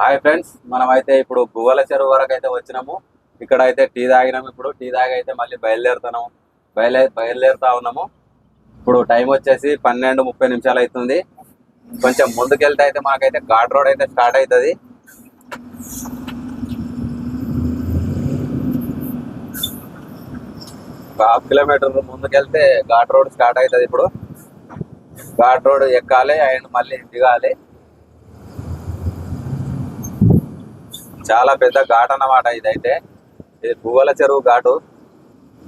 Hi friends మనం అయితే ఇప్పుడు భువల చెరువు వరకు అయితే వచ్చినాము. ఇక్కడ అయితే టీ తాగినాము ఇప్పుడు. టీ తాగి అయితే మళ్ళీ బయలుదేరుతున్నాము. బయలుదే బయలుదేరుతా ఉన్నాము. ఇప్పుడు టైం వచ్చేసి పన్నెండు ముప్పై నిమిషాలు అవుతుంది. కొంచెం ముందుకెళ్తే అయితే మనకైతే ఘాట్ రోడ్ అయితే స్టార్ట్ అవుతుంది ఒక హాఫ్ కిలోమీటర్ ముందుకెళ్తే ఘాట్ రోడ్ స్టార్ట్ అవుతుంది ఇప్పుడు. ఘాట్ రోడ్ ఎక్కాలి అండ్ మళ్ళీ దిగాలి. చాలా పెద్ద ఘాట్ అన్నమాట ఇదైతే. ఇది పువ్వుల చెరువు ఘాటు.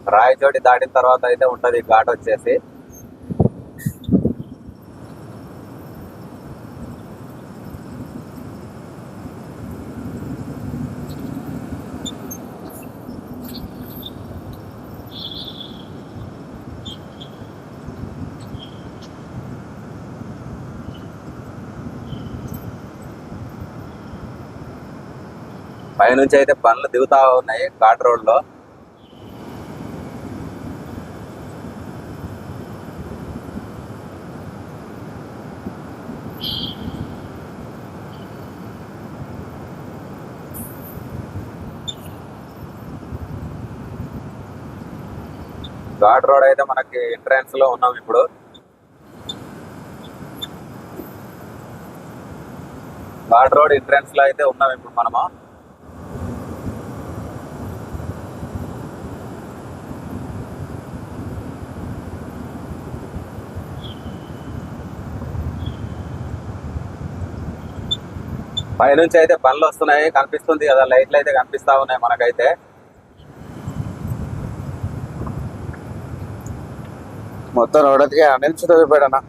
రాయచోటి దాటిన తర్వాత అయితే ఉంటుంది ఘాట్ వచ్చేసి. పైనుంచి అయితే బండ్లు దిగుతా ఉన్నాయి ఘాట్ రోడ్లో ఘాట్ రోడ్ అయితే మనకి ఎంట్రన్స్లో ఉన్నాం ఇప్పుడు. ఘాట్ రోడ్ ఎంట్రన్స్లో అయితే ఉన్నాం ఇప్పుడు మనము. పైనుంచి అయితే బండ్లు వస్తున్నాయి. కనిపిస్తుంది కదా లైట్లు అయితే కనిపిస్తా ఉన్నాయి మనకైతే. మొత్తం రోడ్డుకి అనిల్ చూపెడనా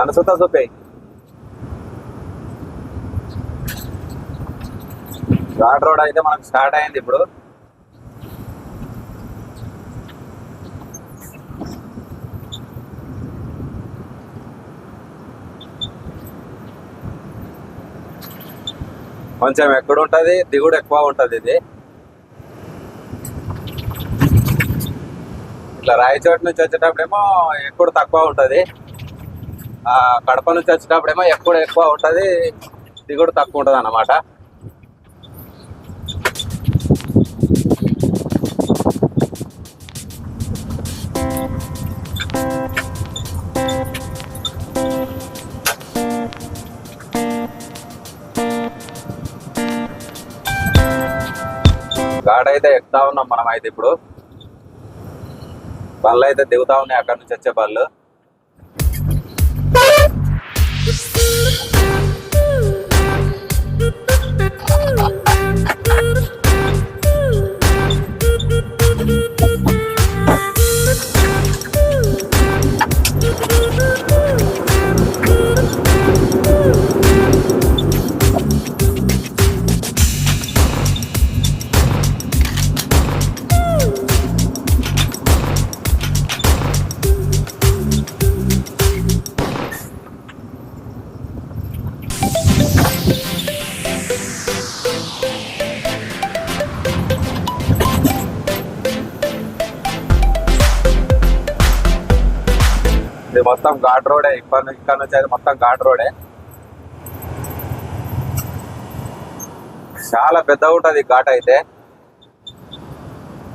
అనుసుతా చూపే. ఘాట్ రోడ్ అయితే మనకు స్టార్ట్ అయింది ఇప్పుడు. కొంచెం ఎక్కడ ఉంటుంది దిగుడు ఎక్కువ ఉంటుంది ఇది. ఇట్లా రాయచోటు నుంచి వచ్చేటప్పుడేమో ఎక్కుడు తక్కువ ఉంటుంది. కడప నుంచి వచ్చేటప్పుడేమో ఎక్కువ ఎక్కువ ఉంటుంది. దిగుడు తక్కువ ఉంటుంది అన్నమాట గాడ అయితే ఎక్కుతా ఉన్నాం మనం అయితే ఇప్పుడు. బళ్ళు అయితే దిగుతా ఉన్నాయి అక్కడ నుంచి వచ్చే బళ్ళు. మొత్తం ఘాట్ రోడే. ఇక్కడ నుంచి ఇక్కడ నుంచి అయితే మొత్తం ఘాట్ రోడే. చాలా పెద్ద ఉంటుంది ఘాట్ అయితే.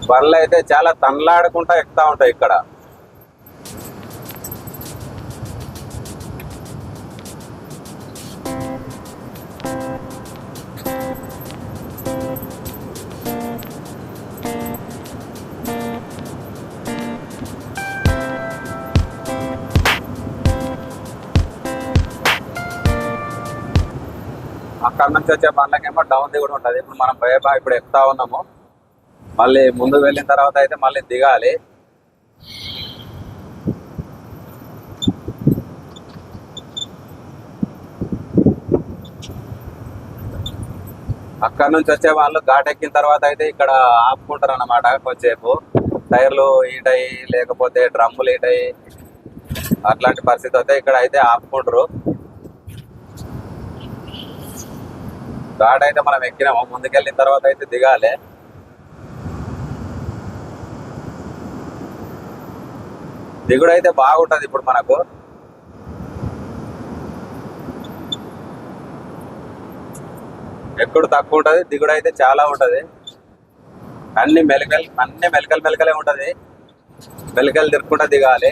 బర్రెలు అయితే చాలా తన్లాడుకుంటా ఎక్కుతా ఉంటాయి ఇక్కడ. అక్కడ నుంచి వచ్చే బండ్లకేమో డౌన్ దిగుడు ఉంటుంది. ఇప్పుడు మనం పోయే ఇప్పుడు ఎక్కుతా ఉన్నాము. మళ్ళీ ముందుకు వెళ్ళిన తర్వాత అయితే మళ్ళీ దిగాలి. అక్కడ నుంచి వచ్చే వాళ్ళు ఘాట్ ఎక్కిన తర్వాత అయితే ఇక్కడ ఆపుకుంటారు అన్నమాట కొద్దిసేపు. టైర్లు ఈటయి లేకపోతే డ్రమ్ములు అయ్యి అట్లాంటి పరిస్థితి అయితే ఇక్కడ అయితే ఆపుకుంటారు. ఘాట్ అయితే మనం ఎక్కినాము. ముందుకెళ్ళిన తర్వాత అయితే దిగాలి. దిగుడు అయితే బాగుంటది ఇప్పుడు మనకు. ఎక్కుడు తక్కువ ఉంటది దిగుడు అయితే చాలా ఉంటది. అన్ని మెలకలు అన్ని మెలకలు మెలకలే ఉంటది. మెలకలు తిరుక్కుంటా దిగాలి.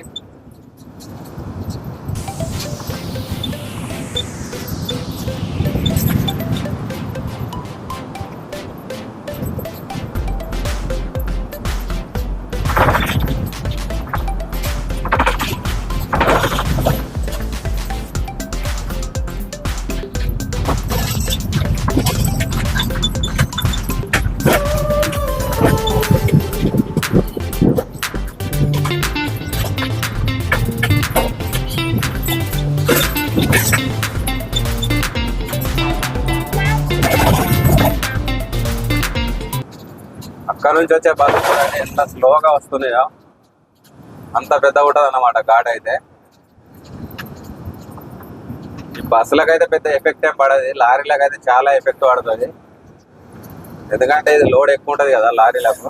అక్కడ నుంచి వచ్చే బస్సు చూడండి ఎంత స్లోగా వస్తున్నాయో అంత పెద్ద ఉంటుంది అన్నమాట ఘాట్ అయితే. బస్సులకు అయితే పెద్ద ఎఫెక్ట్ ఏం పడదు. లారీలకు అయితే చాలా ఎఫెక్ట్ పడుతుంది. ఎందుకంటే ఇది లోడ్ ఎక్కువ ఉంటుంది కదా లారీలకు.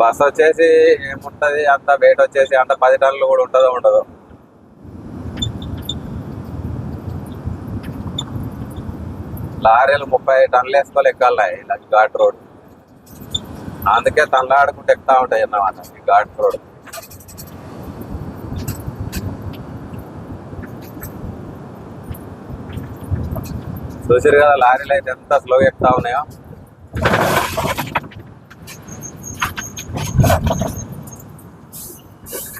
బస్ వచ్చేసి ఏముంటది? అంత వెయిట్ వచ్చేసి అంత పది టన్నులు కూడా ఉంటుందో ఉండదు. లారీలు ముప్పై టన్నులు వేసుకోవాలి ఎక్కాలి. ఘాట్ రోడ్. అందుకే తనలాడుకుంటూ ఎక్కుతా ఉంటాయి అన్నమాట. ఈ ఘాట్ రోడ్ చూసారు కదా లారీలు అయితే ఎంత స్లోగా ఎక్కుతా ఉన్నాయో.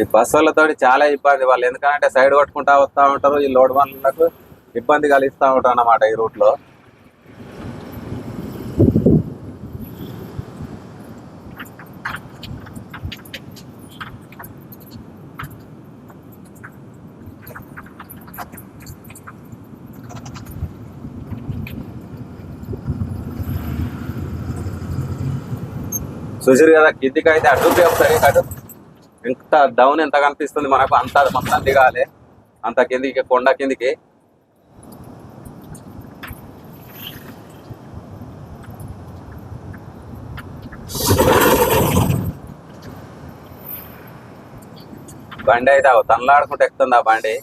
ఈ బస్సు వాళ్ళతో చాలా ఇబ్బంది వాళ్ళు. ఎందుకంటే సైడ్ కొట్టుకుంటా వస్తూ ఉంటారు ఈ లోడ్ వాళ్ళకు ఇబ్బంది కలిగిస్తూ ఉంటారు అన్నమాట ఈ రూట్లో చూసారు కదా కిందికి అయితే అడ్డు ఒకసారి అటు. ఎంత డౌన్ ఎంత కనిపిస్తుంది మనకు అంత మొత్తం దిగాలి అంత కిందికి కొండ కిందికి. బండి అయితే అవు తనలాడుకుంటూ ఎక్కుతుంది ఆ బండి.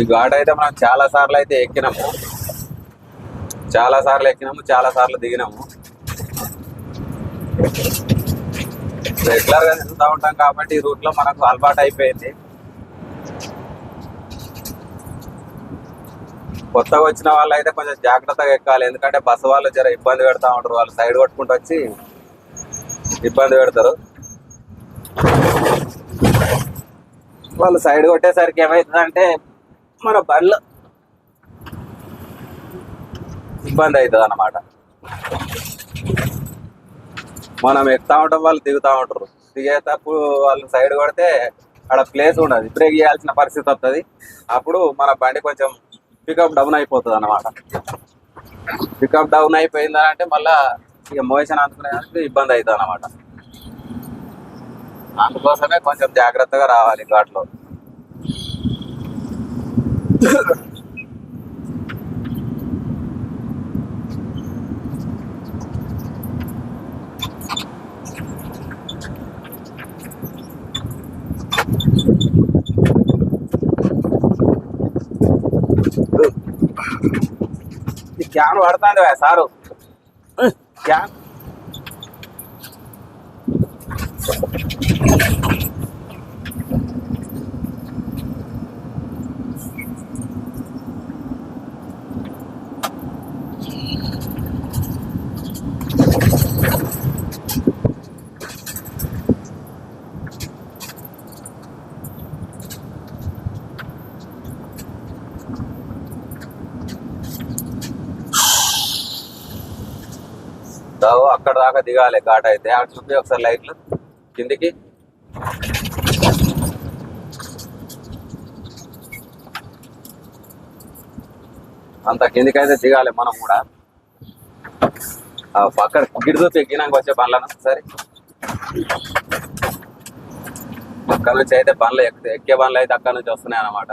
ఈ ఘాట్ అయితే మనం చాలా సార్లు అయితే ఎక్కినాము. చాలా సార్లు ఎక్కినాము చాలా సార్లు దిగినాము. రెగ్యులర్గా తిరుగుతూ ఉంటాం కాబట్టి ఈ రూట్లో మనకు అలవాటు అయిపోయింది. కొత్తగా వచ్చిన వాళ్ళు అయితే కొంచెం జాగ్రత్తగా ఎక్కాలి. ఎందుకంటే బస్సు వాళ్ళు జర ఇబ్బంది పెడతా ఉంటారు. వాళ్ళు సైడ్ కొట్టుకుంటూ వచ్చి ఇబ్బంది పెడతారు. వాళ్ళు సైడ్ కొట్టేసరికి ఏమవుతుందంటే మన బండ్లు ఇబ్బంది అవుతుంది అన్నమాట మనం ఎక్కుతా ఉంటాం వాళ్ళు దిగుతా ఉంటారు. దిగేటప్పుడు వాళ్ళు సైడ్ కొడితే అక్కడ ప్లేస్ ఉండదు. బ్రేక్ చేయాల్సిన పరిస్థితి వస్తుంది అప్పుడు మన బండి కొంచెం పికప్ డౌన్ అయిపోతుంది అన్నమాట పికప్ డౌన్ అయిపోయిందని అంటే మళ్ళీ ఇక మోషన్ అందుకునేందుకు ఇబ్బంది అవుతుంది అనమాట అందుకోసమే కొంచెం జాగ్రత్తగా రావాలి ఘాట్లో క్యాన్ పడుతుంది సారు క్యాన్ దావు అక్కడ దాకా దిగాలి ఘాట్ అయితే. అక్కడ చూపి ఒకసారి లైట్లు కిందికి. అంత కిందికైతే అయితే దిగాలి మనం కూడా. ఆ పక్కన ఎక్కినాక వచ్చే బండ్లను? సరే. అక్కడ నుంచి అయితే బండ్లు ఎక్కితే ఎక్కే బండ్లు అయితే అక్కడ నుంచి వస్తున్నాయి అన్నమాట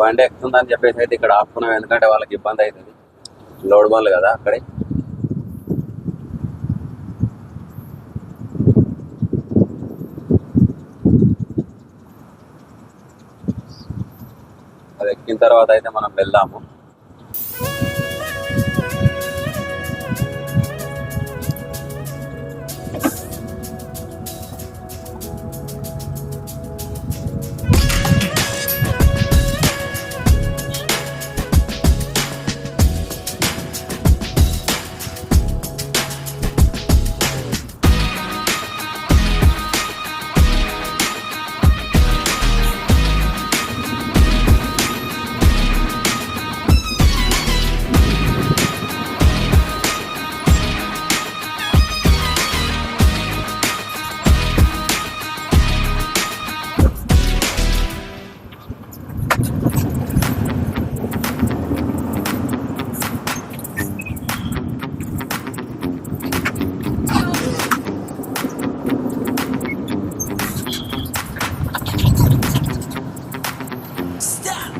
బండి ఎక్కుతుందని చెప్పేసి అయితే ఇక్కడ ఆపుకున్నాం. ఎందుకంటే వాళ్ళకి ఇబ్బంది అవుతుంది. లోడ్ బండ్లు కదా అక్కడే. అది ఎక్కిన తర్వాత అయితే మనం వెళ్దాము. stop.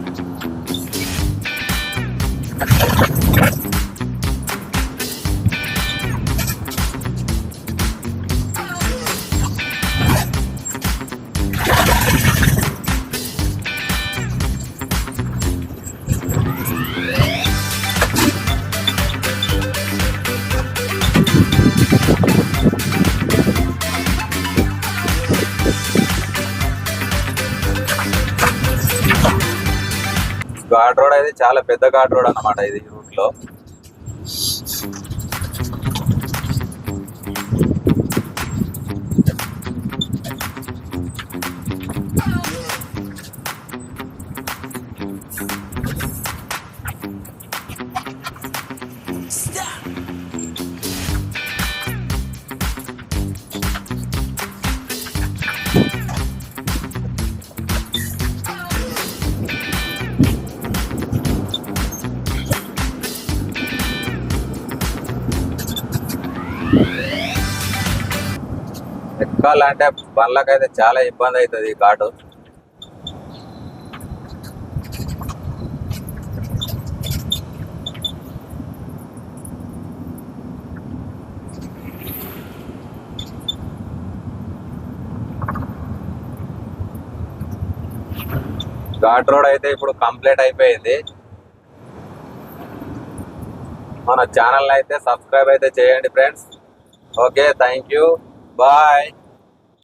ఘాట్ రోడ్ అయితే చాలా పెద్ద ఘాట్ రోడ్ అన్నమాట ఇది రూట్ లో ఎక్కాలంటే బండ్లకైతే చాలా ఇబ్బంది అవుతుంది ఈ కాటు ఘాట్ రోడ్ అయితే ఇప్పుడు కంప్లీట్ అయిపోయింది. మన ఛానల్ అయితే సబ్స్క్రైబ్ అయితే చేయండి friends. Okay thank you. Bye.